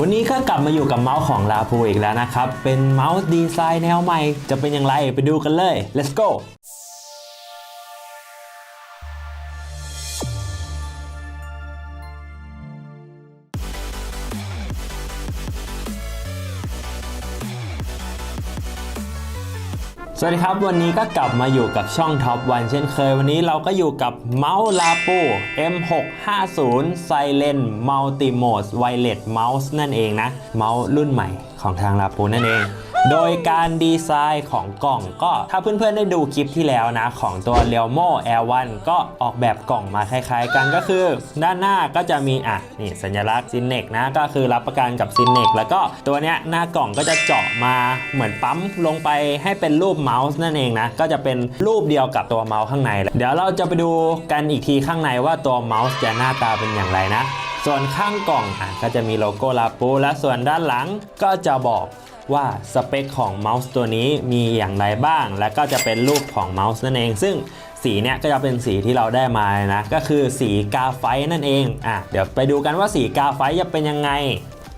วันนี้ก็กลับมาอยู่กับเมาส์ของลาพูอีกแล้วนะครับ เป็นเมาส์ดีไซน์แนวใหม่ จะเป็นอย่างไรไปดูกันเลย let's go สวัสดีครับ วันนี้ก็กลับมาอยู่กับช่องท็อปวันเช่นเคย วันนี้เราก็อยู่กับเมาส์ลาปู M650 Silent Multi Mode Wireless Mouse นั่นเองนะ เมาส์รุ่นใหม่ของทางลาปูนั่นเอง โดยการดีไซน์ของกล่องก็ถ้าเพื่อนๆได้ดูคลิปที่แล้วนะ ของตัว Realmo L1 ก็ออกแบบกล่องมาคล้ายๆ กันก็คือ ด้านหน้าก็จะมีอะนี่สัญลักษณ์ซินเนกนะก็คือรับประกันกับซินเนกแล้วก็ตัวเนี้ยหน้ากล่องก็จะเจาะมาเหมือนปั๊มลงไปให้เป็นรูปเมาส์นั่นเองนะก็จะเป็นรูปเดียวกับตัวเมาส์ข้างในเดี๋ยวเราจะไปดูกันอีกทีข้างในว่าตัวเมาส์จะหน้าตาเป็นอย่างไรนะ ส่วนข้างกล่องอะก็จะมีโลโก้ลาปูและส่วนด้านหลังก็จะบอก ว่าสเปคของเมาส์ตัวนี้มีอย่างไรบ้าง และก็จะเป็นรูปของเมาส์นั่นเอง ซึ่งสีเนี้ยก็จะเป็นสีที่เราได้มานะ ก็คือสีกาไฟนั่นเองอะเดี๋ยวไปดูกันว่าสีกาไฟจะเป็นยังไง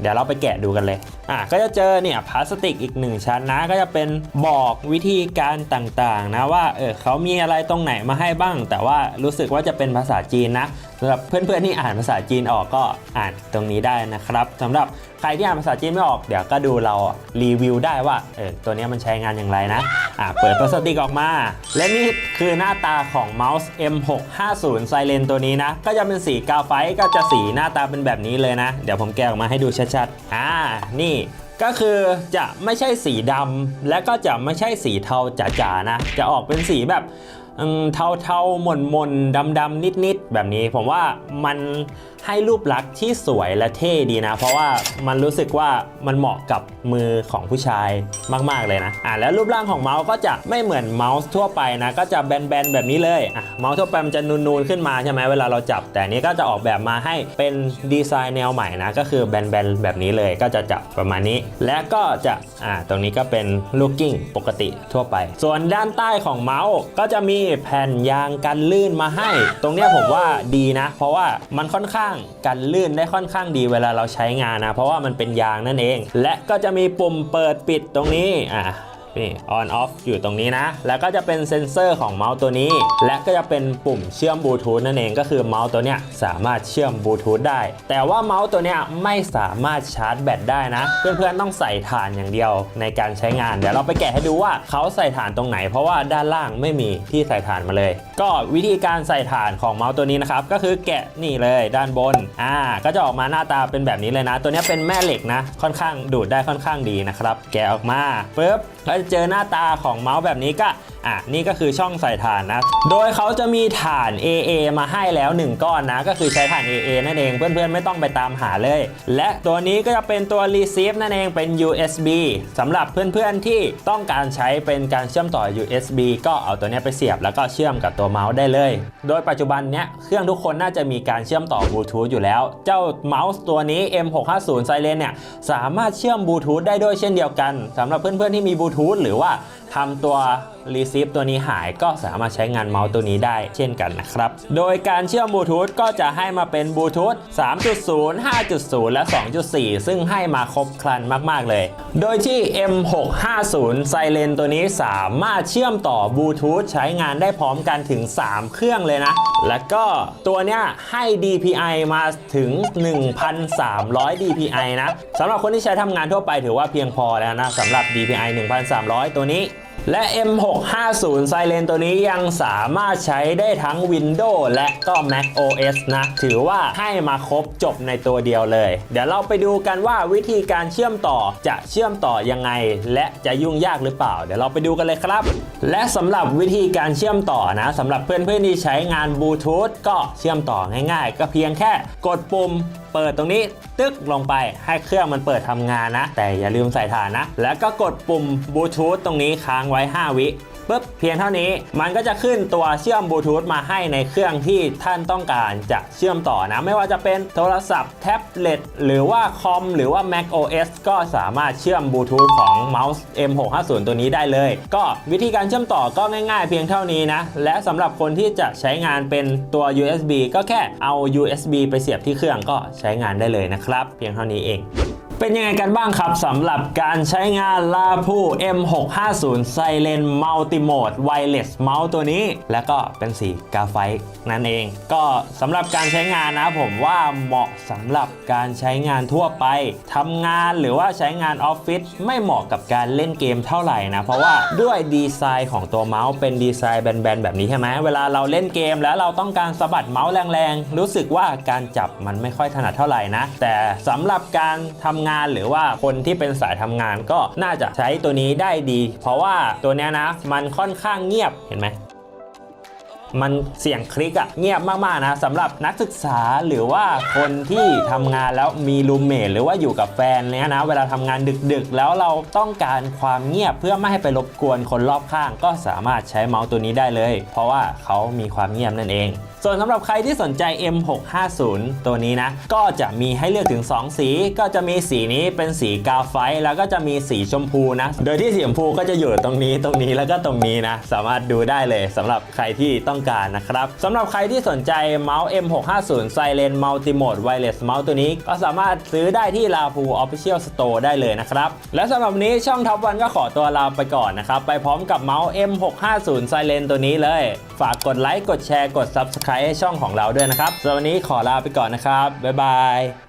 เดี๋ยวเราไปแกะดูกันเลยอะก็จะเจอเนี่ยพลาสติกอีกหนึ่งชั้นนะ ก็จะเป็นบอกวิธีการต่างๆนะว่าเออเขามีอะไรตรงไหนมาให้บ้าง แต่ว่ารู้สึกว่าจะเป็นภาษาจีนนะ สำหรับเพื่อนๆที่อ่านภาษาจีนออกก็อ่านตรงนี้ได้นะครับสำหรับใครที่อ่านภาษาจีนไม่ออกเดี๋ยวก็ดูเรารีวิวได้ว่าเออตัวนี้มันใช้งานอย่างไรนะอะเปิดพลาสติกออกมา และนี่คือหน้าตาของเมาส์ M650 Silent ตัวนี้นะ ก็จะเป็นสีกาไฟก็จะสีหน้าตาเป็นแบบนี้เลยนะ เดี๋ยวผมแกะออกมาให้ดูชัดๆอ่านี่ก็คือจะไม่ใช่สีดำและก็จะไม่ใช่สีเทาจ๋าๆนะ จะออกเป็นสีแบบ เทาๆหม่นๆดำๆนิดๆแบบนี้ ผมว่ามัน ให้รูปลักษณ์ที่สวยและเท่ดีนะ เพราะว่ามันรู้สึกว่ามันเหมาะกับมือของผู้ชายมาก ๆ เลยนะอะแล้วรูปร่างของเมาส์ก็จะไม่เหมือนเมาส์ทั่วไปนะก็จะแบนๆแบบนี้เลยอะเมาส์ทั่วไปมันจะนูนๆขึ้นมาใช่ไหมเวลาเราจับ แต่นี้ก็จะออกแบบมาให้เป็นดีไซน์แนวใหม่นะก็คือแบนๆแบบนี้เลยก็จะจับประมาณนี้ และก็จะอ่าตรงนี้ก็เป็นลูกกิ้งปกติทั่วไป ส่วนด้านใต้ของเมาส์ก็จะมีแผ่นยางกันลื่นมาให้ ตรงเนี้ยผมว่าดีนะ เพราะว่ามันค่อนข้างกันลื่นได้ค่อนข้างดีเวลาเราใช้งานนะเพราะว่ามันเป็นยางนั่นเอง และก็จะมีปุ่มเปิดปิดตรงนี้อะนี่ on off อยู่ตรงนี้นะ แล้วก็จะเป็นเซ็นเซอร์ของเมาส์ตัวนี้ และก็จะเป็นปุ่มเชื่อมบลูทูธนั่นเองก็คือเมาส์ตัวเนี้ยสามารถเชื่อมบลูทูธได้ แต่ว่าเมาส์ตัวเนี้ยไม่สามารถชาร์จแบตได้นะ เพื่อนๆต้องใส่ถ่านอย่างเดียวในการใช้งาน เดี๋ยวเราไปแกะให้ดูว่าเขาใส่ถ่านตรงไหน เพราะว่าด้านล่างไม่มีที่ใส่ถ่านมาเลย ก็วิธีการใส่ถ่านของเมาส์ตัวนี้นะครับ ก็คือแกะนี่เลยด้านบน อ่า ก็จะออกมาหน้าตาเป็นแบบนี้เลยนะ ตัวนี้เป็นแม่เหล็กนะ ค่อนข้างดูดได้ค่อนข้างดีนะครับ แกะออกมาปุ๊บแล้วจะเจอหน้าตาของเมาส์แบบนี้ก็ อะนี่ก็คือช่องใส่ถ่านนะ โดยเขาจะมีถ่าน AA มาให้แล้ว 1 ก้อนนะ ก็คือใช้ถ่าน AA นั่นเองเพื่อนๆ ไม่ต้องไปตามหาเลย และตัวนี้ก็จะเป็นตัว receive นั่นเองเป็น USB สำหรับเพื่อนๆที่ต้องการใช้เป็นการเชื่อมต่อ USB ก็เอาตัวนี้ไปเสียบแล้วก็เชื่อมกับตัวเมาส์ได้เลย โดยปัจจุบันเนี้ยเครื่องทุกคนน่าจะมีการเชื่อมต่อบลูทูธอยู่แล้ว เจ้าเมาส์ตัวนี้ M650 Silent เนี่ยสามารถเชื่อมบลูทูธได้ด้วยเช่นเดียวกันสำหรับเพื่อนๆที่มีบลูทูธหรือว่าทำตัว receive ตัวนี้หายก็สามารถใช้งานเมาส์ตัวนี้ได้เช่นกันนะครับ โดยการเชื่อมบลูทูธก็จะให้มาเป็นบลูทูธ3.0 5.0 และ 2.4 ซึ่งให้มาครบครันมาก ๆ เลย โดยที่ M650 Silent ตัวนี้สามารถเชื่อมต่อบลูทูธใช้งานได้พร้อมกันถึง 3 เครื่องเลยนะ และก็ตัวเนี้ยให้ DPI มาถึง 1,300 DPI นะสำหรับคนที่ใช้ทำงานทั่วไปถือว่าเพียงพอแล้วนะสำหรับ DPI 1,300 ตัวนี้ และ M650 Silent ตัวนี้ยังสามารถใช้ได้ทั้ง Windows และก็ Mac OS นะ ถือว่าให้มาครบจบในตัวเดียวเลย เดี๋ยวเราไปดูกันว่าวิธีการเชื่อมต่อจะเชื่อมต่อยังไง และจะยุ่งยากหรือเปล่า เดี๋ยวเราไปดูกันเลยครับ และสำหรับวิธีการเชื่อมต่อนะสำหรับเพื่อนๆที่ใช้งานบลูทูธก็เชื่อมต่อง่ายๆ ก็เพียงแค่กดปุ่มเปิดตรงนี้ตึ๊กลงไปให้เครื่องมันเปิดทำงานนะ แต่อย่าลืมใส่ฐานนะ แล้วก็กดปุ่มบลูทูธตรงนี้ค้างไว้ 5 วิ ปุ๊บเพียงเท่านี้มันก็จะขึ้นตัวเชื่อมบลูทูธมาให้ในเครื่องที่ท่านต้องการจะเชื่อมต่อนะ ไม่ว่าจะเป็นโทรศัพท์แท็บเล็ตหรือว่าคอมหรือว่า Mac OS ก็สามารถเชื่อมบลูทูธของเมาส์ M650 ตัวนี้ได้เลย ก็วิธีการเชื่อมต่อก็ง่ายๆ เพียงเท่านี้นะ และสำหรับคนที่จะใช้งานเป็นตัว USB ก็แค่เอา USB ไปเสียบที่เครื่องก็ใช้งานได้เลยนะครับ เพียงเท่านี้เอง เป็นยังไงกันบ้างครับสำหรับการใช้งานลาพู M650 Silent Multimode Wireless Mouse ตัวนี้ แล้วก็เป็นสีกาไฟนั่นเอง ก็สำหรับการใช้งานนะผมว่าเหมาะสำหรับการใช้งานทั่วไปทำงานหรือว่าใช้งานออฟฟิศไม่เหมาะกับการเล่นเกมเท่าไหร่นะ เพราะว่าด้วยดีไซน์ของตัวเมาส์เป็นดีไซน์แบนๆแบบนี้ใช่ไหมเวลาเราเล่นเกมแล้วเราต้องการสะบัดเมาส์แรงๆ รู้สึกว่าการจับมันไม่ค่อยถนัดเท่าไหร่นะ แต่สำหรับการทำงาน หรือว่าคนที่เป็นสายทำงานก็น่าจะใช้ตัวนี้ได้ดี เพราะว่าตัวนี้นะมันค่อนข้างเงียบเห็นไหม มันเสียงคลิกอะเงียบมากๆนะสำหรับนักศึกษาหรือว่าคนที่ทำงานแล้วมีรูมเมทหรือว่าอยู่กับแฟนเนี้ยนะ เวลาทำงานดึกๆ แล้วเราต้องการความเงียบเพื่อไม่ให้ไปรบกวนคนรอบข้าง ก็สามารถใช้เมาส์ตัวนี้ได้เลย เพราะว่าเขามีความเงียบนั่นเอง ส่วนสำหรับใครที่สนใจ M650 ตัวนี้นะ ก็จะมีให้เลือกถึง 2 สี ก็จะมีสีนี้เป็นสีกาไฟ แล้วก็จะมีสีชมพูนะ โดยที่สีชมพูก็จะอยู่ตรงนี้ตรงนี้แล้วก็ตรงนี้นะ สามารถดูได้เลยสำหรับใครที่ต้องการนะครับสำหรับใครที่สนใจเมาส์ M650 Silent Multimode Wireless Mouse ตัวนี้ ก็สามารถซื้อได้ที่ Lapu Official Store ได้เลยนะครับ และสำหรับวันนี้ช่องท็อปวันก็ขอตัวลาไปก่อนนะครับ ไปพร้อมกับเมาส์ M650 Silent ตัวนี้เลย ฝากกดไลค์กดแชร์กด Subscribe ให้ช่องของเราด้วยนะครับสำหรับวันนี้ขอลาไปก่อนนะครับบ๊ายบาย